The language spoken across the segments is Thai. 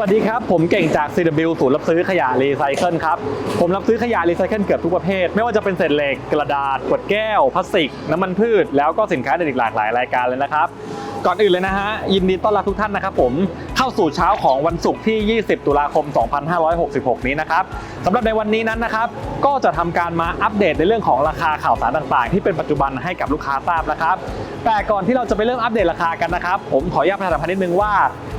วัสดีครับ ผมเก่งจาก CW ศูนย์รับซื้อขยะรีไซเคิลครับ ผมรับซื้อขยะรีไซเคิลเกือบทุกประเภท ไม่ว่าจะเป็นเศษเหล็ก กระดาษ ขวดแก้ว พลาสติก น้ำมันพืช แล้วก็สินค้าอื่นอีกหลากหลายรายการเลยนะครับ ก่อนอื่นเลยนะฮะ ยินดีต้อนรับทุกท่านนะครับผม เข้าสู่เช้าของวันศุกร์ที่ 20 ตุลาคม 2566 นี้นะครับสำหรับในวันนี้นั้นนะครับ ก็จะทำการมาอัปเดตในเรื่องของราคาข่าวสารต่างๆ ที่เป็นปัจจุบันให้กับลูกค้าทราบนะครับ แต่ก่อนที่เราจะไปเริ่มอัปเดตราคากันนะครับ ผมขออนุญาตประชาสัมพันธ์นิดนึงว่า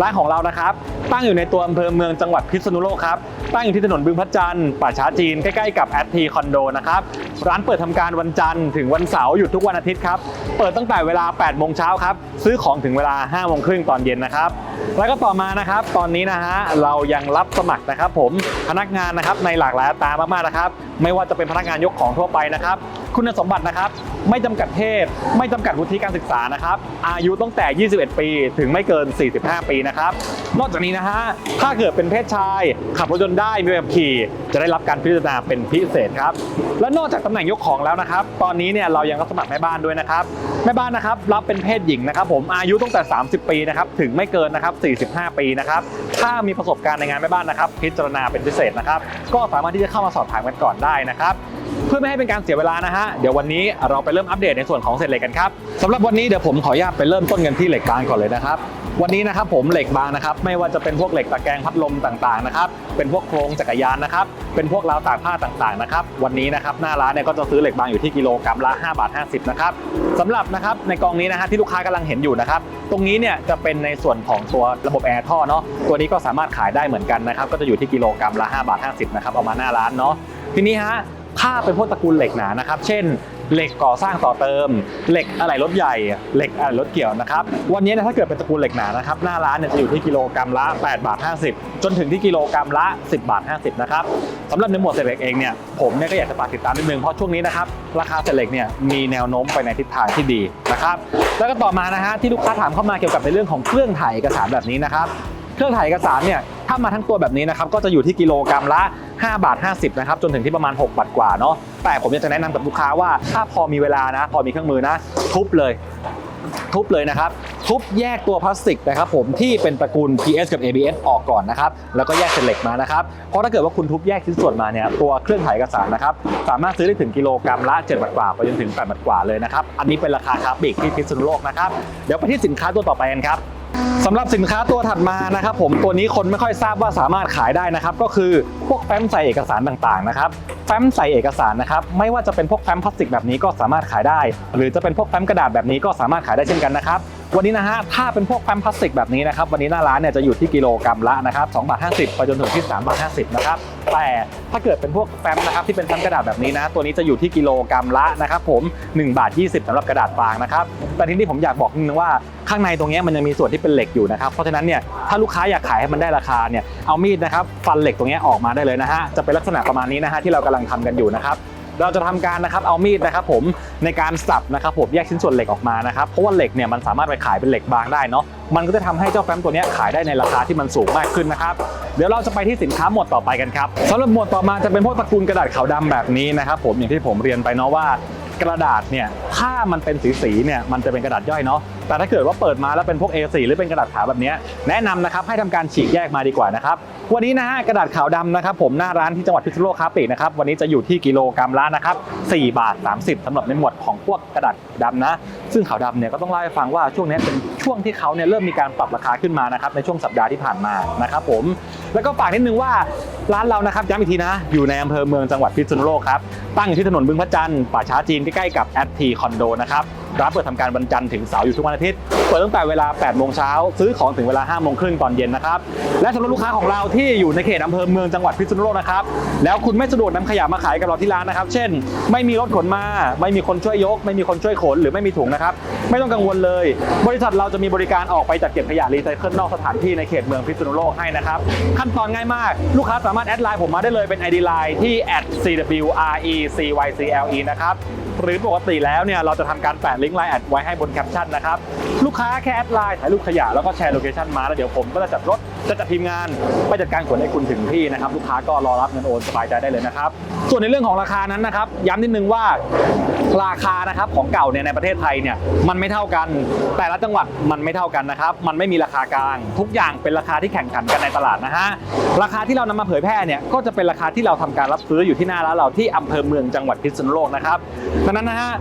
ร้านของเรานะครับ ตั้งอยู่ในตัวอำเภอเมืองจังหวัดพิษณุโลกครับตั้งอยู่ที่ถนนบึงพระจันทร์ป่าช้าจีนใกล้ๆกับแอดทีคอนโดนะครับร้านเปิดทำการวันจันทร์ถึงวันเสาร์หยุดทุกวันอาทิตย์ครับเปิดตั้งแต่เวลา8โมงเช้าครับซื้อของถึงเวลา5โมงครึ่งตอนเย็นนะครับแล้วก็ตอมานะครับ ตอนนี้นะฮะเรายังรับสมัครนะครับ ผมพนักงานนะครับในหลากหลายตามากๆนะครับ ไม่ว่าจะเป็นพนักงานยกของทั่วไปนะครับ คุณสมบัตินะครับ ไม่จำกัดเพศ ไม่จำกัดวุฒิการศึกษานะครับ อายุตั้งแต่ 21 ปี ถึงไม่เกิน 45 ปีนะครับ นอกจากนี้นะฮะ ถ้าเกิดเป็นเพศชาย ขับรถยนต์ได้มีใบขับขี่ จะได้รับการพิจารณาเป็นพิเศษครับ และนอกจากตำแหน่งยกของแล้วนะครับ ตอนนี้เนี่ยเรายังรับสมัครแม่บ้านด้วยนะครับ แม่บ้านนะครับรับเป็นเพศหญิงนะครับผมอายุตั้งแต่ 30 ปีนะครับ ถึงไม่เกินนะครับ 45 ปีนะครับ ถ้ามีประสบการณ์ในงานแม่บ้านนะครับ พิจารณาเป็นพิเศษนะครับ ก็สามารถที่จะเข้ามาสอบถามกันก่อนได้นะครับ เพื่อไม่ให้เป็นการเสียเวลานะฮะ เดี๋ยววันนี้เราไปเริ่มอัปเดตในส่วนของเศษเหล็กกันครับสำหรับวันนี้เดี๋ยวผมขออนุญาตไปเริ่มต้นกันที่เหล็กบางก่อนเลยนะครับวันนี้นะครับผมเหล็กบางนะครับไม่ว่าจะเป็นพวกเหล็กตะแกรงพัดลมต่างๆนะครับเป็นพวกโครงจักรยานนะครับเป็นพวกราวตากผ้าต่างๆนะครับวันนี้นะครับหน้าร้านเนี่ยก็จะซื้อเหล็กบางอยู่ที่กิโลกรัมละ5บาท50นะครับสำหรับนะครับในกองนี้นะฮะที่ลูกค้ากำลังเห็นอยู่นะครับตรงนี้เนี่ยจะเป็นในส่วนของตัวระบบแอร์ท่อเนาะตัวนี้ก็สามารถขายได้เหมือนกันนะครับก็จะอยู่ที่กิโลกรัมละ5บาท50นะครับเอามาหน้าร้านเนาะทีนี้ฮะ ถ้าเป็นพวกตระกูลเหล็กหนานะครับ เช่น เหล็กก่อสร้างต่อเติม เหล็กอะไหล่รถใหญ่ เหล็กอะไหล่รถเกี่ยวนะครับ วันนี้นยถ้าเกิดเป็นตระกูลเหล็กหนานะครับ หน้าร้านเนี่ยจะอยู่ที่กิโลกรัมละ 8 บาท 50 จนถึงที่กิโลกรัมละ 10 บาท 50 นะครับสำหรับในหมวดเศษเหล็กเองเนี่ย ผมเนี่ยก็อยากจะฝากติดตามนิดนึง เพราะช่วงนี้นะครับ ราคาเศษเหล็กเนี่ยมีแนวโน้มไปในทิศทางที่ดีนะครับ แล้วก็ต่อมานะฮะที่ลูกค้าถามเข้ามาเกี่ยวกับในเรื่องของเครื่องถ่ายเอกสารแบบนี้นะครับ เครื่องถ่ายเอกสารเนี่ยถ้ามาทั้งตัวแบบนี้นะครับก็จะอยู่ที่กิโลกรัมละ 5 บาท 50 นะครับ จนถึงที่ประมาณ 6 บาทกว่าเนาะแต่ผมอยากจะแนะนำกับลูกค้าว่าถ้าพอมีเวลานะ พอมีเครื่องมือนะ ทุบเลย ทุบเลยนะครับ ทุบแยกตัวพลาสติกนะครับผมที่เป็นตระกูล PS กับ ABS ออกก่อนนะครับ แล้วก็แยกเป็นเหล็กมานะครับ เพราะถ้าเกิดว่าคุณทุบแยกชิ้นส่วนมาเนี่ยตัวเครื่องถ่ายเอกสารนะครับสามารถซื้อได้ถึงกิโลกรัมละ7บาทกว่าไปจนถึง8บาทกว่าเลยนะครับอันนี้เป็นราคาคาร์บิกที่พิษณุโลกนะครับเดี๋ยวไปที่สินค้าตัวต่อไปกันครับ สำหรับสินค้าตัวถัดมานะครับผมตัวนี้คนไม่ค่อยทราบว่าสามารถขายได้นะครับก็คือพวกแฟ้มใส่เอกสารต่างๆนะครับแฟ้มใส่เอกสารนะครับไม่ว่าจะเป็นพวกแฟ้มพลาสติกแบบนี้ก็สามารถขายได้ หรือจะเป็นพวกแฟ้มกระดาษแบบนี้ก็สามารถขายได้เช่นกันนะครับ วันนี้นะฮะถ้าเป็นพวกแฟ้มพลาสติกแบบนี้นะครับวันนี้หน้าร้านเนี่ยจะอยู่ที่กิโลกรัมละนะครับ2บาท50ไปจนถึงที่3บาท50นะครับแต่ถ้าเกิดเป็นพวกแฟ้มนะครับที่เป็นแฟ้มกระดาษแบบนี้นะ ตัวนี้จะอยู่ที่กิโลกรัมละนะครับผม1บาท20สำหรับกระดาษฟางนะครับแต่ทีนี้ผมอยากบอกนิดนึงว่าข้างในตรงนี้มันยังมีส่วนที่เป็นเหล็กอยู่นะครับเพราะฉะนั้นเนี่ยถ้าลูกค้าอยากขายให้มันได้ราคาเนี่ยเอามีดนะครับฟันเหล็กตรงนี้ออกมาได้เลยนะฮะจะเป็นลักษณะประมาณนี้นะฮะที่เรากำลังทำกันอยู่นะครับ เราจะทำการนะครับเอามีดนะครับผมในการสับนะครับผมแยกชิ้นส่วนเหล็กออกมานะครับเพราะว่าเหล็กเนี่ยมันสามารถไปขายเป็นเหล็กบางได้เนาะมันก็จะทำให้เจ้าแฟ้มตัวนี้ขายได้ในราคาที่มันสูงมากขึ้นนะครับเดี๋ยวเราจะไปที่สินค้าหมวดต่อไปกันครับสำหรับหมวดต่อมาจะเป็นพวกตระกูลกระดาษขาวดำแบบนี้นะครับผมอย่างที่ผมเรียนไปเนาะว่ากระดาษเนี่ยถ้ามันเป็นสีสีๆเนี่ยมันจะเป็นกระดาษย่อยเนาะ แต่ถ้าเกิดว่าเปิดมาแล้วเป็นพวก A4 หรือเป็นกระดาษขาวแบบนี้แนะนำนะครับให้ทำการฉีกแยกมาดีกว่านะครับวันนี้นะฮะกระดาษขาวดำนะครับผมหน้าร้านที่จังหวัดพิษณุโลกครับปีกนะครับวันนี้จะอยู่ที่กิโลกรัมละนะครับ4บาท 30สำหรับในหมวดของพวกกระดาษดำนะ ซึ่งขาวดำเนี่ยก็ต้องเล่าให้ฟังว่าช่วงนี้เป็นช่วงที่เขาเนี่ยเริ่มมีการปรับราคาขึ้นมานะครับในช่วงสัปดาห์ที่ผ่านมานะครับผมแล้วก็ฝากนิดนึงว่าร้านเรานะครับย้ำอีกทีนะ อยู่ในอำเภอเมืองจังหวัดพิษณุโลกครับตั้งอยู่ที่ถนนบึงพระจันทร์ป่าช้าจีนใกล้ๆกับแอดทีคอนโดนะครับร้านเปิดทำการวันจันทร์ถึงเสาร์อยู่ทุกวันอาทิตย์ เปิดตั้งแต่เวลา 8 โมงเช้า ซื้อของถึงเวลา 5 โมงครึ่งตอนเย็นนะครับ และสำหรับลูกค้าของเราที่อยู่ในเขตอำเภอเมืองจังหวัดพิษณุโลกนะครับ แล้วคุณไม่สะดวกนำขยะมาขายกับเราที่ร้านนะครับ เช่น ไม่มีรถขนมา ไม่มีคนช่วยยก ไม่มีคนช่วยขน หรือไม่มีถุงนะครับ ไม่ต้องกังวลเลย บริษัทเราจะมีบริการออกไปจัดเก็บขยะรีไซเคิลนอกสถานที่ในเขตเมืองพิษณุโลกให้นะครับ ขั้นตอนง่ายมาก ลูกค้าสามารถแอดไลน์ผมมาได้เลยเป็น ID Line ที่ @cwrecycle นะครับ หรือปกติแล้วเนี่ยเราจะทำการแปะลิงก์ไลน์แอดไว้ให้บนแคปชั่นนะครับลูกค้าแค่แอดไลน์ถ่ายรูปขยะแล้วก็แชร์โลเคชั่นมาแล้วเดี๋ยวผมก็จะจัดรถจะจัดทีมงานไปจัดการขนให้คุณถึงที่นะครับลูกค้าก็รอรับเงินโอนสบายใจได้เลยนะครับส่วนในเรื่องของราคานั้นนะครับย้ำนิดนึงว่าราคานะครับของเก่าเนี่ยในประเทศไทยเนี่ยมันไม่เท่ากัน แต่ละจังหวัดมันไม่เท่ากันนะครับมันไม่มีราคากลาง ทุกอย่างเป็นราคาที่แข่งขันกันในตลาดนะฮะราคาที่เรานำมาเผยแพร่เนี่ยก็จะเป็นราคาที่เราทำการรับซื้ออยู่ที่หน้าร้านเราที่อำเภอเมืองจังหวัดพิษณุโลกนะครับดังนั้นนะฮะ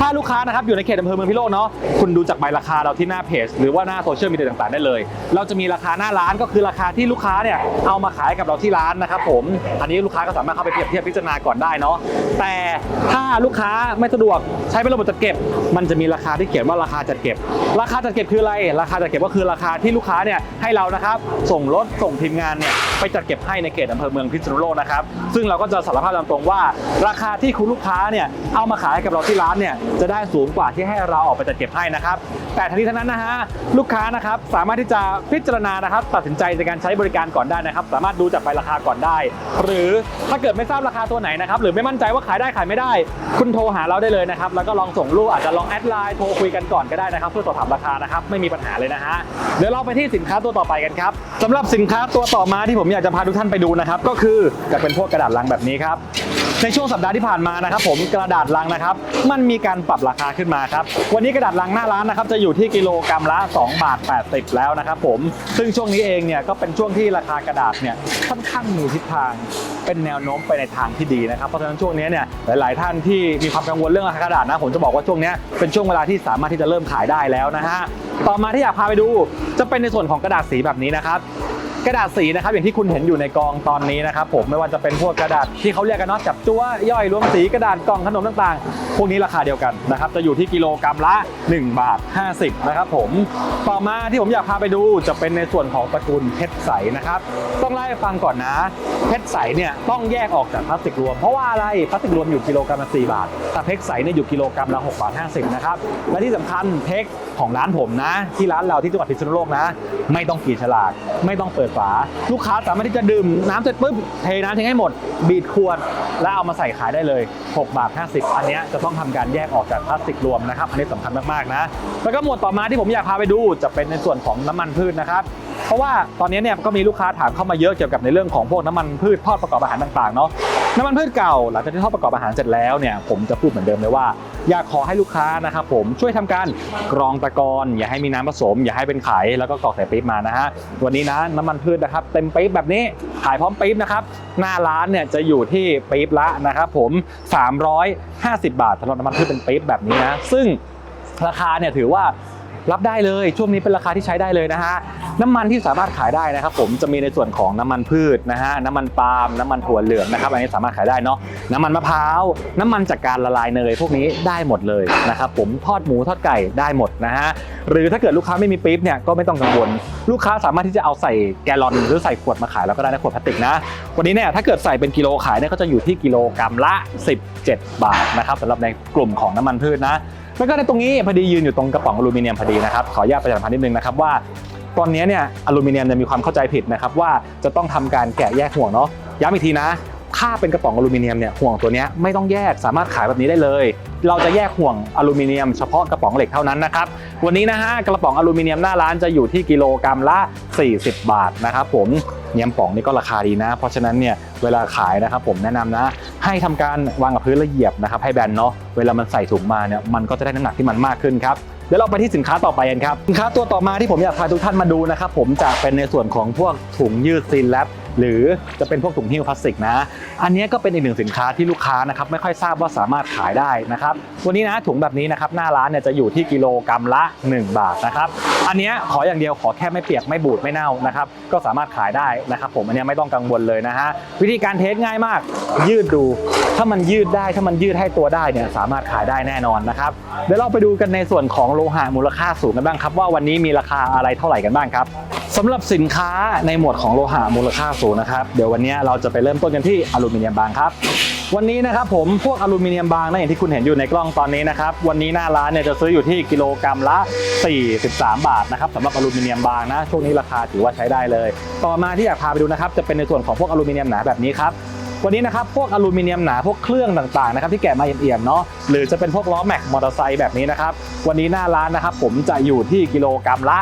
ถ้าลูกค้านะครับอยู่ในเขตอำเภอเมืองพิโลกเนาะคุณดูจากใบราคาเราที่หน้าเพจ หรือว่าหน้าโซเชียลมีเดียต่างๆได้เลย เราจะมีราคาหน้าร้านก็คือราคาที่ลูกค้าเนี่ยเอามาขายกับเราที่ร้านนะครับผมอันนี้ลูกค้าก็สามารถเข้าไปเปรียบเทียบพิจารณาก่อนได้เนาะแต่ถ้าลูกค้าไม่สะดวกใช้เป็นระบบจัดเก็บ มันจะมีราคาที่เขียนว่าราคาจัดเก็บ ราคาจัดเก็บคืออะไร ราคาจัดเก็บก็คือราคาที่ลูกค้าเนี่ยให้เรานะครับส่งรถส่งทีมงานเนี่ยไปจัดเก็บให้ในเขตอำเภอเมืองพิษณุโลกนะครับซึ่งเราก็จะสารภาพตามตรงว่า ราคาที่คุณลูกค้าเนี่ยเอามาขายให้กับเราที่ร้านเนี่ยจะได้สูงกว่าที่ให้เราออกไปจัดเก็บให้นะครับ แต่ทั้งนี้ทั้งนั้นนะฮะลูกค้านะครับสามารถที่จะพิจารณานะครับตัดสินใจในการใช้บริการก่อนได้นะครับ สามารถดูจากใบราคาก่อนได้ หรือถ้าเกิดไม่ทราบราคาตัวไหนนะครับหรือไม่มั่นใจว่าขายได้ขายไม่ได้ คุณโทรหาเราได้เลยนะครับแล้วก็ลองส่งรูปอาจจะลองแอดไลน์โทรคุยกันก่อนก็ได้นะครับ เพื่อสอบถามราคานะครับไม่มีปัญหาเลยนะฮะเดี๋ยวเราไปที่สินค้าตัวต่อไปกันครับสำหรับสินค้าตัวต่อมาที่ผมอยากจะพาทุกท่านไปดูนะครับก็คือจะเป็นพวกกระดาษลังแบบนี้ครับ ในช่วงสัปดาห์ที่ผ่านมานะครับผมกระดาษลังนะครับ มันมีการปรับราคาขึ้นมาครับวันนี้กระดาษลังหน้าร้านนะครับจะอยู่ที่กิโลกรัมละ2บาท80 แล้วนะครับผมซึ่งช่วงนี้เองเนี่ยก็เป็นช่วงที่ราคากระดาษเนี่ยค่อนข้างมีทิศทางเป็นแนวโน้มไปในทางที่ดีนะครับเพราะฉะนั้นช่วงนี้เนี่ยหลาย ๆ ท่านที่มีความกังวลเรื่องราคากระดาษนะผมจะบอกว่าช่วงนี้เป็นช่วงเวลาที่สามารถที่จะเริ่มขายได้แล้วนะฮะต่อมาที่อยากพาไปดู จะเป็นในส่วนของกระดาษสีแบบนี้นะครับ กระดาษสีนะครับอย่างที่คุณเห็นอยู่ในกองตอนนี้นะครับผมไม่ว่าจะเป็นพวกกระดาษที่เขาเรียกกันเนาะจับจั่วย่อยรวมสีกระดาษกล่องขนมต่างๆ พวกนี้ราคาเดียวกันนะครับจะอยู่ที่กิโลกรัมละ 1 บาท 50นะครับผมต่อมาที่ผมอยากพาไปดูจะเป็นในส่วนของตระกูลเพชรใสนะครับต้องเล่ฟังก่อนนะ เพชรใสเนี่ยต้องแยกออกจากพลาสติกรวม เพราะว่าอะไรพลาสติกรวมอยู่กิโลกรัมละ4บาทแต่เพชรใสเนี่ยอยู่กิโลกรัมละ6บาท50นะครับและที่สำคัญเพชรของร้านผมนะ ที่ร้านเราที่จังหวัดพิษณุโลกนะ ไม่ต้องกีดฉลากไม่ต้องเปิดฝา ลูกค้าสามารถที่จะดื่มน้ำเสร็จปุ๊บเทน้ำทิ้งให้หมด บีดขวด แล้วเอามาใส่ขายได้เลย6บาท50 อันนี้จะต้องทำการแยกออกจากพลาสติกรวมนะครับ อันนี้สำคัญมากๆนะ แล้วก็หมวดต่อมาที่ผมอยากพาไปดูจะเป็นในส่วนของน้ำมันพืชนะครับ เพราะว่าตอนนี้เนี่ยก็มีลูกค้าถามเข้ามาเยอะเกี่ยวกับในเรื่องของพวกน้ำมันพืชทอดประกอบอาหารต่างๆเนาะน้ำมันพืชเก่าหลังจากที่ทอดประกอบอาหารเสร็จแล้วเนี่ยผมจะพูดเหมือนเดิมเลยว่า อยากขอให้ลูกค้านะครับผมช่วยทำการกรองตะกอนอย่าให้มีน้ำผสม อย่าให้เป็นไขแล้วก็กรอกใส่ปี๊บมานะฮะวันนี้นะน้ำมันพืชนะครับเต็มปี๊บแบบนี้ขายพร้อมปี๊บนะครับหน้าร้านเนี่ยจะอยู่ที่ปี๊บละนะครับผม 350 บาทสำหรับน้ำมันพืชเป็นปี๊บแบบนี้นะซึ่งราคาเนี่ยถือว่า รับได้เลยช่วงนี้เป็นราคาที่ใช้ได้เลยนะฮะน้ำมันที่สามารถขายได้นะครับผมจะมีในส่วนของน้ำมันพืชนะฮะน้ำมันปาล์มน้ำมันถั่วเหลืองนะครับอันนี้สามารถขายได้เนาะน้ำมันมะพร้าวน้ำมันจากการละลายเนยพวกนี้ได้หมดเลยนะครับผมทอดหมูทอดไก่ได้หมดนะฮะหรือถ้าเกิดลูกค้าไม่มีปี๊บเนี่ยก็ไม่ต้องกังวล ลูกค้าสามารถที่จะเอาใส่แกลลอนหรือใส่ขวดมาขายแล้วก็ได้นะขวดพลาสติกนะวันนี้เนี่ยถ้าเกิดใส่เป็นกิโลขายเนี่ยก็จะอยู่ที่กิโลกรัมละ 17 บาทนะครับสำหรับในกลุ่มของน้ำมันพืชนะ แล้วก็ในตรงนี้พอดียืนอยู่ตรงกระป๋องอลูมิเนียมพอดีนะครับขออนุญาตประชาสัมพันธ์นิดนึงนะครับว่าตอนนี้เนี่ยอลูมิเนียมจะมีความเข้าใจผิดนะครับว่าจะต้องทำการแกะแยกห่วงเนาะย้ำอีกทีนะถ้าเป็นกระป๋องอลูมิเนียมเนี่ยห่วงตัวนี้ไม่ต้องแยกสามารถขายแบบนี้ได้เลย เราจะแยกห่วงอลูมิเนียมเฉพาะกระป๋องเหล็กเท่านั้นนะครับ วันนี้นะฮะกระป๋องอลูมิเนียมหน้าร้านจะอยู่ที่กิโลกรัมละ 40 บาทนะครับผมเนียมป๋องนี่ก็ราคาดีนะ เพราะฉะนั้นเนี่ยเวลาขายนะครับผมแนะนำนะ ให้ทำการวางกับพื้นและเหยียบนะครับให้แบนเนาะเวลามันใส่ถุงมาเนี่ยมันก็จะได้น้ำหนักที่มันมากขึ้นครับเดี๋ยวเราไปที่สินค้าต่อไปกันครับสินค้าตัวต่อมาที่ผมอยากพาทุกท่านมาดูนะครับผมจะเป็นในส่วนของพวกถุงยืดซีนแลบ หรือจะเป็นพวกถุงหิ้วพลาสติกนะ อันนี้ก็เป็นอีกหนึ่งสินค้าที่ลูกค้านะครับไม่ค่อยทราบว่าสามารถขายได้นะครับวันนี้นะถุงแบบนี้นะครับหน้าร้านเนี่ยจะอยู่ที่กิโลกรัมละ 1 บาทนะครับอันนี้ขออย่างเดียวขอแค่ไม่เปียกไม่บูดไม่เน่านะครับก็สามารถขายได้นะครับผมอันนี้ไม่ต้องกังวลเลยนะฮะวิธีการเทสง่ายมาก ยืดดู ถ้ามันยืดได้ถ้ามันยืดให้ตัวได้เนี่ยสามารถขายได้แน่นอนนะครับเดี๋ยวเราไปดูกันในส่วนของโลหะมูลค่าสูงกันบ้างครับ ว่าวันนี้มีราคาอะไรเท่าไหร่กันบ้างครับ สำหรับสินค้าในหมวดของโลหะมูลค่าสูงนะครับ เดี๋ยววันนี้เราจะไปเริ่มต้นกันที่อลูมิเนียมบางครับ วันนี้นะครับผมพวกอลูมิเนียมบางนะอย่างที่คุณเห็นอยู่ในกล้องตอนนี้นะครับ วันนี้หน้าร้านเนี่ยจะซื้ออยู่ที่กิโลกรัมละ 43 บาทนะครับสำหรับอลูมิเนียมบางนะช่วงนี้ราคาถือว่าใช้ได้เลย ต่อมาที่อยากพาไปดูนะครับจะเป็นในส่วนของพวกอลูมิเนียมหนาแบบนี้ครับ วันนี้นะครับพวกอลูมิเนียมหนาพวกเครื่องต่างๆนะครับที่แกะมาเอี่ยมๆเนาะหรือจะเป็นพวกล้อแม็กมอเตอร์ไซค์แบบนี้นะครับวันนี้หน้าร้านนะครับผมจะอยู่ที่กิโลกรัมละ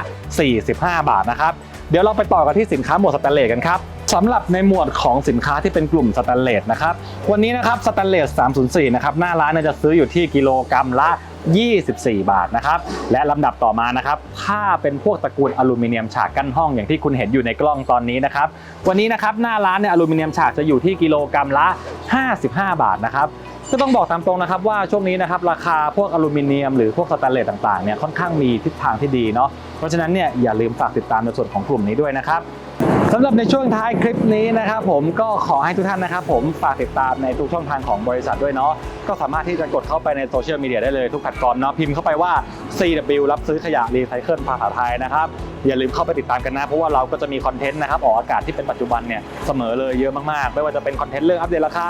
45 บาทนะครับเดี๋ยวเราไปต่อกันที่สินค้าหมวดสแตนเลสกันครับ สำหรับในหมวดของสินค้าที่เป็นกลุ่มสแตนเลสนะครับ วันนี้นะครับสแตนเลส 304 นะครับ หน้าร้านเนี่ยจะซื้ออยู่ที่กิโลกรัมละ 24 บาทนะครับ และลำดับต่อมานะครับ ถ้าเป็นพวกตระกูลอลูมิเนียมฉากกั้นห้องอย่างที่คุณเห็นอยู่ในกล้องตอนนี้นะครับ วันนี้นะครับหน้าร้านเนี่ยอลูมิเนียมฉากจะอยู่ที่กิโลกรัมละ 55 บาทนะครับก็ต้องบอกตามตรงนะครับว่าช่วงนี้นะครับราคาพวกอลูมิเนียมหรือพวกสแตนเลสต่างๆเนี่ยค่อนข้างมีทิศทางที่ดีเนาะเพราะฉะนั้นเนี่ยอย่าลืมฝากติดตามในส่วนของกลุ่มนี้ด้วยนะครับ สำหรับในช่วงท้ายคลิปนี้นะครับผมก็ขอให้ทุกท่านนะครับผมฝากติดตามในทุกช่องทางของบริษัทด้วยเนาะก็สามารถที่จะกดเข้าไปในโซเชียลมีเดียได้เลยทุกแพลตฟอร์มเนาะพิมพ์เข้าไปว่า CW รับซื้อขยะรีไซเคิลภาษาไทยนะครับอย่าลืมเข้าไปติดตามกันนะ เพราะว่าเราก็จะมีคอนเทนต์นะครับออกอากาศที่เป็นปัจจุบันเนี่ยเสมอเลยเยอะมากๆ ไม่ว่าจะเป็นคอนเทนต์เรื่องอัปเดตราคา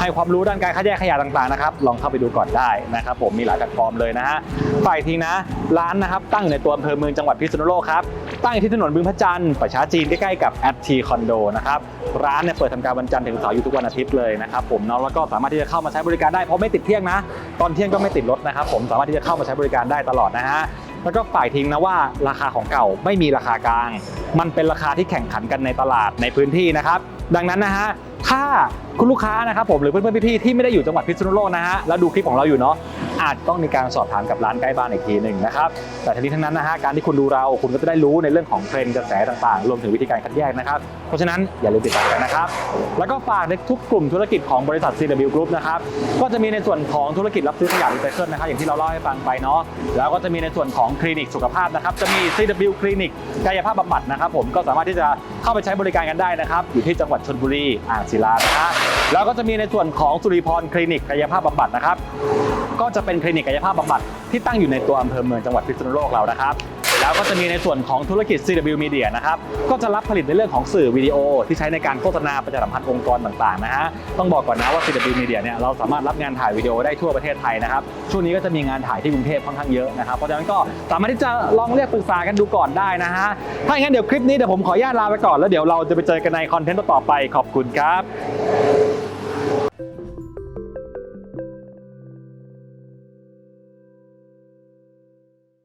ให้ความรู้ด้านการคัดแยกขยะต่างๆนะครับลองเข้าไปดูก่อนได้นะครับ ผมมีหลายแพลตฟอร์มเลยนะฮะฝ่ายทีนะร้านนะครับตั้งอยู่ในตัวอำเภอเมืองจังหวัดพิษณุโลกครับตั้งอยู่ที่ถนนบึงพระจันทร์ประชาจีนใกล้ๆกับแอดทีคอนโดนะครับร้านเนี่ยเปิดทำการวันจันทร์ถึงเสาร์อยู่ทุกวันอาทิตย์เลยนะครับผมเนาะแล้วก็สามารถที่จะเข้ามาใช้บริการได้เพราะไม่ติดเที่ยงนะ ตอนเที่ยงก็ไม่ติดรถนะครับผมสามารถที่จะเข้ามาใช้บริการได้ตลอดนะฮะแล้วก็ฝ่ายทิ้งนะว่าราคาของเก่าไม่มีราคากลาง มันเป็นราคาที่แข่งขันกันในตลาดในพื้นที่นะครับ ดังนั้นนะฮะถ้าคุณลูกค้านะครับผมหรือเพื่อนๆพี่ๆที่ไม่ได้อยู่จังหวัดพิษณุโลกนะฮะแล้วดูคลิปของเราอยู่เนาะ อาจต้องมีการสอบถามกับร้านใกล้บ้านอีกทีหนึ่งนะครับแต่ทั้งนี้ทั้งนั้นนะฮะการที่คุณดูเราคุณก็จะได้รู้ในเรื่องของเทรนด์กระแสต่างๆ รวมถึงวิธีการคัดแยกนะครับ เพราะฉะนั้นอย่าลืมติดตามกันนะครับ แล้วก็ฝากในทุกกลุ่มธุรกิจของบริษัท CW Group นะครับก็จะมีในส่วนของธุรกิจรับซื้อขยะรีไซเคิลนะครับอย่างที่เราเล่าให้ฟังไปเนาะแล้วก็จะมีในส่วนของคลินิกสุขภาพนะครับจะมี CW คลินิกกายภาพบำบัดนะครับผมก็สามารถที่จะเข้าไปใช้บริการกันได้นะครับอยู่ที่จังหวัดชลบุรีอ่างศิลานะฮะ แล้วก็จะมีในส่วนของสุริพรคลินิกกายภาพบำบัดนะครับ ก็จะเป็นคลินิกกายภาพบำบัดที่ตั้งอยู่ในตัวอำเภอเมืองจังหวัดพิษณุโลกเรานะครับแล้วก็จะมีในส่วนของธุรกิจ CW Media นะครับ ก็จะรับผลิตในเรื่องของสื่อวิดีโอ ที่ใช้ในการโฆษณาประชาสัมพันธ์องค์กรต่างๆนะฮะ ต้องบอกก่อนนะว่า CW Media เนี่ยเราสามารถรับงานถ่ายวิดีโอได้ทั่วประเทศไทยนะครับ ช่วงนี้ก็จะมีงานถ่ายที่กรุงเทพค่อนข้างเยอะนะครับ เพราะฉะนั้นก็สามารถที่จะลองเรียกปรึกษากันดูก่อนได้นะฮะ ถ้าอย่างนั้นเดี๋ยวคลิปนี้เดี๋ยวผมขออนุญาตลาไปก่อนแล้วเดี๋ยวเราจะไปเจอกันในคอนเทนต์ต่อไป ขอบคุณครับ